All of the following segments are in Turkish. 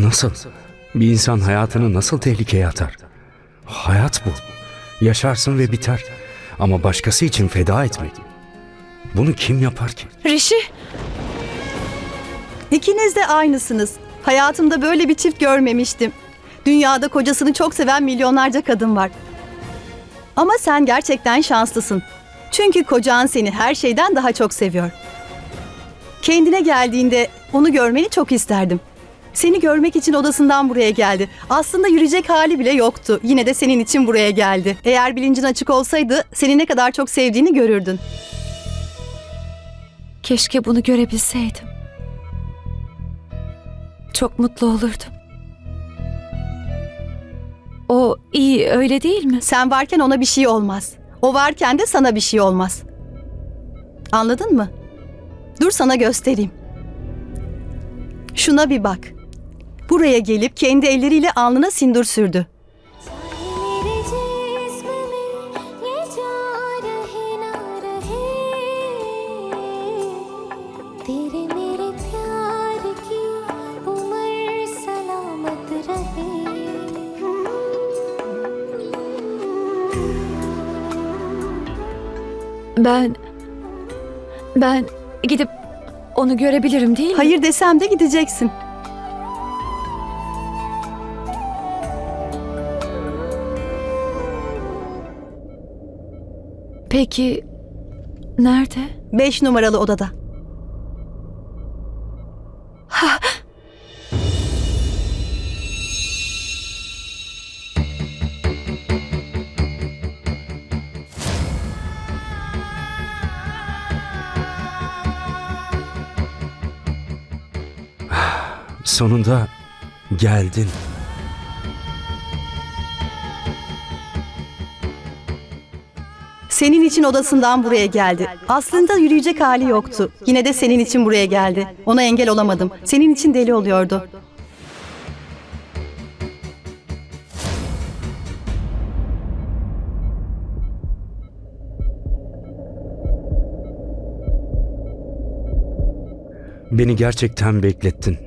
Nasıl? Bir insan hayatını nasıl tehlikeye atar? Hayat bu. Yaşarsın ve biter. Ama başkası için feda etmek. Bunu kim yapar ki? Rişi, İkiniz de aynısınız. Hayatımda böyle bir çift görmemiştim. Dünyada kocasını çok seven milyonlarca kadın var. Ama sen gerçekten şanslısın. Çünkü kocan seni her şeyden daha çok seviyor. Kendine geldiğinde onu görmeni çok isterdim. Seni görmek için odasından buraya geldi. Aslında yürüyecek hali bile yoktu. Yine de senin için buraya geldi. Eğer bilincin açık olsaydı seni ne kadar çok sevdiğini görürdün. keşke bunu görebilseydim. Çok mutlu olurdum. O iyi öyle değil mi? Sen varken ona bir şey olmaz. O varken de sana bir şey olmaz. Anladın mı? Dur sana göstereyim. Şuna bir bak buraya gelip kendi elleriyle alnına sindur sürdü. Ben... Ben gidip onu görebilirim değil mi? Hayır desem de gideceksin. Peki nerede? Beş numaralı odada. Sonunda geldin. Senin için odasından buraya geldi. Aslında yürüyecek hali yoktu. Yine de senin için buraya geldi. Ona engel olamadım. Senin için deli oluyordu. Beni gerçekten beklettin.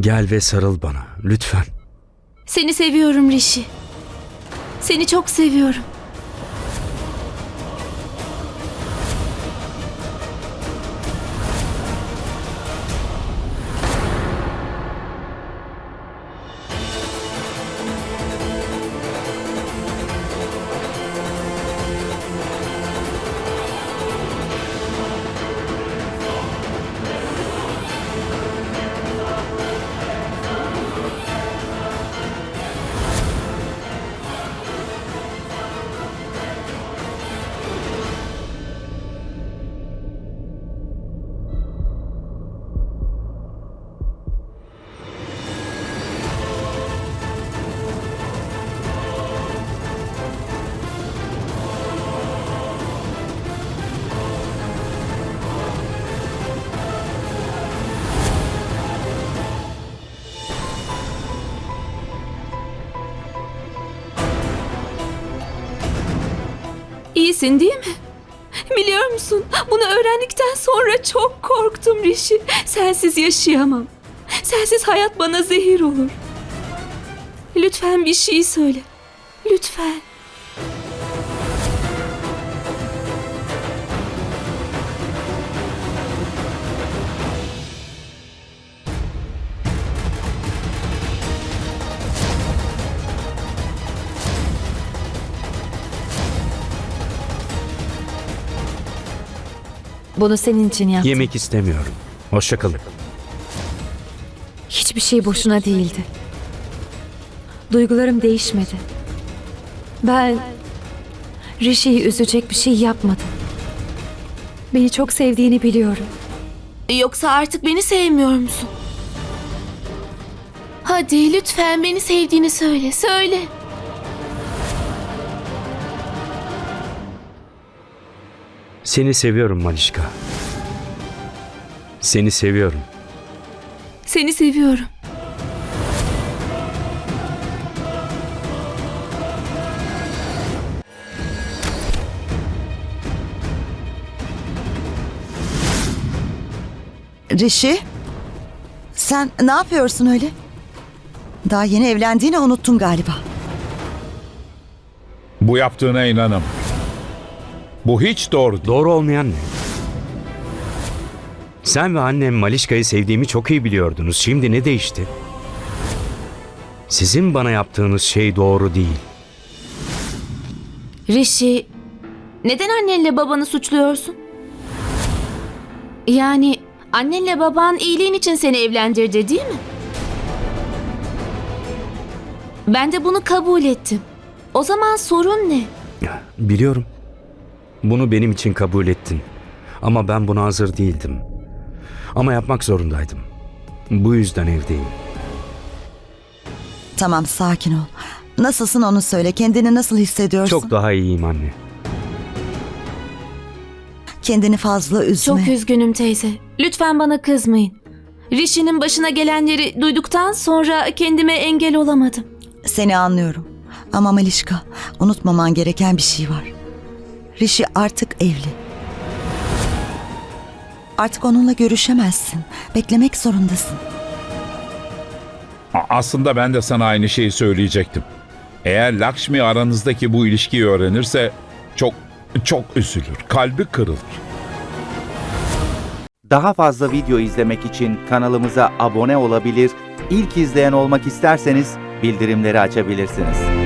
Gel ve sarıl bana lütfen. Seni seviyorum Rişi. Seni çok seviyorum. İyisin değil mi? Biliyor musun? Bunu öğrendikten sonra çok korktum Rişi. Sensiz yaşayamam. Sensiz hayat bana zehir olur. Lütfen bir şey söyle. Lütfen. Bunu senin için yaptım. Yemek istemiyorum. Hoşça kalın. Hiçbir şey boşuna değildi. Duygularım değişmedi. Ben Rishi'yi üzecek bir şey yapmadım. Beni çok sevdiğini biliyorum. Yoksa artık beni sevmiyor musun? Hadi lütfen beni sevdiğini söyle, söyle. Seni seviyorum Malişka. Seni seviyorum. Seni seviyorum. Rişi, Sen ne yapıyorsun öyle? Daha yeni evlendiğini unuttun galiba. Bu yaptığına inanım. Bu hiç doğru değil. Doğru olmayan ne? Sen ve annem Malişka'yı sevdiğimi çok iyi biliyordunuz. Şimdi ne değişti? Sizin bana yaptığınız şey doğru değil. Rishi, neden annenle babanı suçluyorsun? Yani annenle baban iyiliğin için seni evlendirdi değil mi? Ben de bunu kabul ettim. O zaman sorun ne? Biliyorum. Bunu benim için kabul ettin. Ama ben buna hazır değildim. Ama yapmak zorundaydım. Bu yüzden evdeyim. Tamam sakin ol. Nasılsın onu söyle. Kendini nasıl hissediyorsun? Çok daha iyiyim anne. Kendini fazla üzme. Çok üzgünüm teyze. Lütfen bana kızmayın. Rishi'nin başına gelenleri duyduktan sonra kendime engel olamadım. Seni anlıyorum. Ama Malişka, unutmaman gereken bir şey var. Rishi artık evli. Artık onunla görüşemezsin. Beklemek zorundasın. Aslında ben de sana aynı şeyi söyleyecektim. Eğer Lakshmi aranızdaki bu ilişkiyi öğrenirse çok çok üzülür. Kalbi kırılır. Daha fazla video izlemek için kanalımıza abone olabilir, ilk izleyen olmak isterseniz bildirimleri açabilirsiniz.